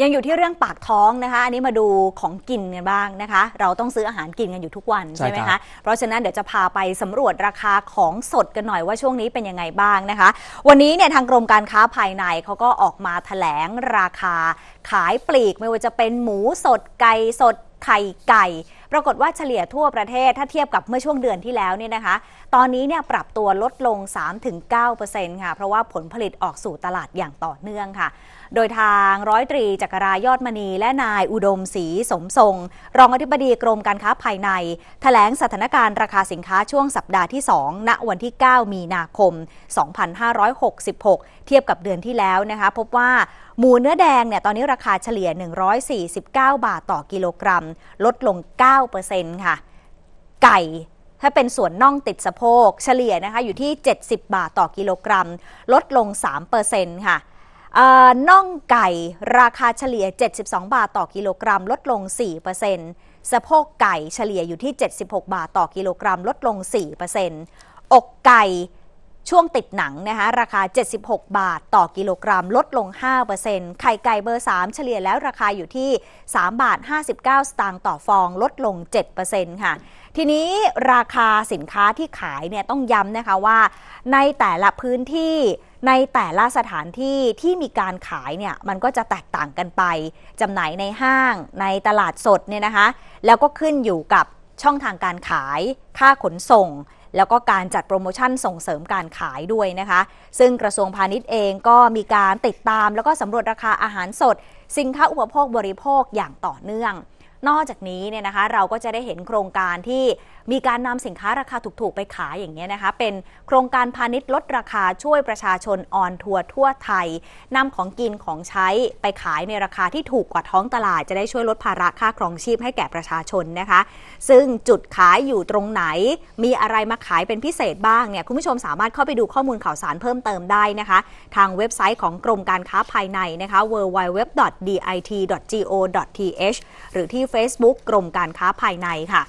ยังอยู่ที่เรื่องปากท้องนะคะ อันนี้มาดูของกินกันบ้างนะคะ เราต้องซื้ออาหารกินกันอยู่ทุกวันใช่ใช่ไหมครัคะบเพราะฉะนั้นเดี๋ยวจะพาไปสำรวจราคาของสดกันหน่อยว่าช่วงนี้เป็นยังไงบ้างนะคะ วันนี้เนี่ยทางกรมการค้าภายในเขาก็ออกมาแถลงราคาขายปลีกไม่ว่าจะเป็นหมูสดไก่สด ไข่ไก่ ปรากฏว่าเฉลี่ยทั่วประเทศถ้าเทียบกับเมื่อช่วงเดือนที่แล้วเนี่ยนะคะ ตอนนี้เนี่ยปรับตัวลดลง 3-9%ค่ะ เพราะว่าผลผลิตออกสู่ตลาดอย่างต่อเนื่องค่ะ โดยทางร้อยตรีจักรรายอดมณีและนายอุดมศรีสมทรง รองอธิบดีกรมการค้าภายในแถลงสถานการณ์ราคาสินค้าช่วงสัปดาห์ที่ 2 ณ วันที่ 9 มีนาคม 2566 เทียบกับเดือนที่แล้วนะคะ พบว่า หมูเนื้อแดงเนี่ยตอนนี้ราคาเฉลี่ย 149 บาทต่อกิโลกรัม ลดลง 9%ค่ะ ไก่ถ้าเป็นส่วนน่องติดสะโพก เฉลี่ยนะคะอยู่ที่ 70 บาทต่อกิโลกรัม ลดลง 3%ค่ะเอ่อน่องไก่ราคาเฉลี่ย 72 บาทต่อกิโลกรัม ลดลง 4%สะโพกไก่เฉลี่ยอยู่ที่ 76 บาทต่อกิโลกรัม ลดลง 4%อกไก่ ช่วงติดหนังนะคะราคา 76 บาทต่อกิโลกรัม ลดลง 5%ไข่ไก่เบอร์ 3 เฉลี่ยแล้วราคาอยู่ที่ 3 บาท 59 สตางค์ต่อฟอง ลดลง 7%ค่ะทีนี้ราคาสินค้าที่ขายเนี่ยต้องย้ำนะคะว่า ในแต่ละพื้นที่ในแต่ละสถานที่ที่มีการขายเนี่ยมันก็จะแตกต่างกันไปจำหน่ายในห้างในตลาดสดเนี่ยนะคะ แล้วก็ขึ้นอยู่กับช่องทางการขาย ค่าขนส่ง แล้วก็การจัดโปรโมชั่นส่งเสริมการขายด้วยนะคะ ซึ่งกระทรวงพาณิชย์เองก็มีการติดตาม แล้วก็สำรวจราคาอาหารสด สินค้าอุปโภคบริโภคอย่างต่อเนื่อง นอกจากนี้เนี่ยนะคะเราก็จะได้เห็นโครงการที่มีการนำสินค้าราคาถูกๆ ไปขายอย่างเงี้ยนะคะ เป็นโครงการพาณิชย์ลดราคาช่วยประชาชนออนทัวร์ทั่วไทยนำของกินของใช้ไปขายในราคาที่ถูกกว่าท้องตลาด จะได้ช่วยลดภาระค่าครองชีพให้แก่ประชาชนนะคะ ซึ่งจุดขายอยู่ตรงไหน มีอะไรมาขายเป็นพิเศษบ้างเนี่ยคุณผู้ชมสามารถเข้าไปดูข้อมูลข่าวสารเพิ่มเติมได้นะคะ ทางเว็บไซต์ของกรมการค้าภายในนะคะ www.dit.go.th หรือที่ Facebook กรมการค้าภายในค่ะ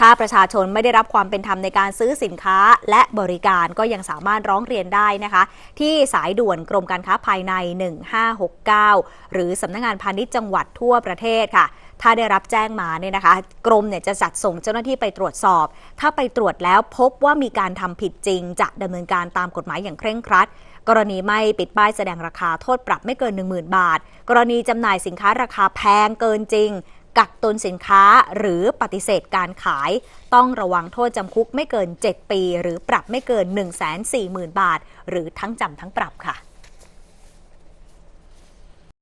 ถ้าประชาชนไม่ได้รับความเป็นธรรมในการซื้อสินค้าและบริการก็ยังสามารถร้องเรียนได้นะคะ ที่สายด่วนกรมการค้าภายใน 1569 หรือสำนักงานพาณิชย์จังหวัดทั่วประเทศค่ะ ถ้าได้รับแจ้งมาเนี่ยนะคะ กรมเนี่ยจะจัดส่งเจ้าหน้าที่ไปตรวจสอบ ถ้าไปตรวจแล้วพบว่ามีการทำผิดจริง จะดำเนินการตามกฎหมายอย่างเคร่งครัดกรณีไม่ปิดป้ายแสดงราคาโทษปรับไม่เกิน 10,000 บาท กรณีจำหน่ายสินค้าราคาแพงเกินจริง กักตุนสินค้าหรือปฏิเสธการขาย ต้องระวังโทษจำคุกไม่เกิน 7 ปี หรือปรับไม่เกิน 140,000 บาท หรือทั้งจำทั้งปรับค่ะ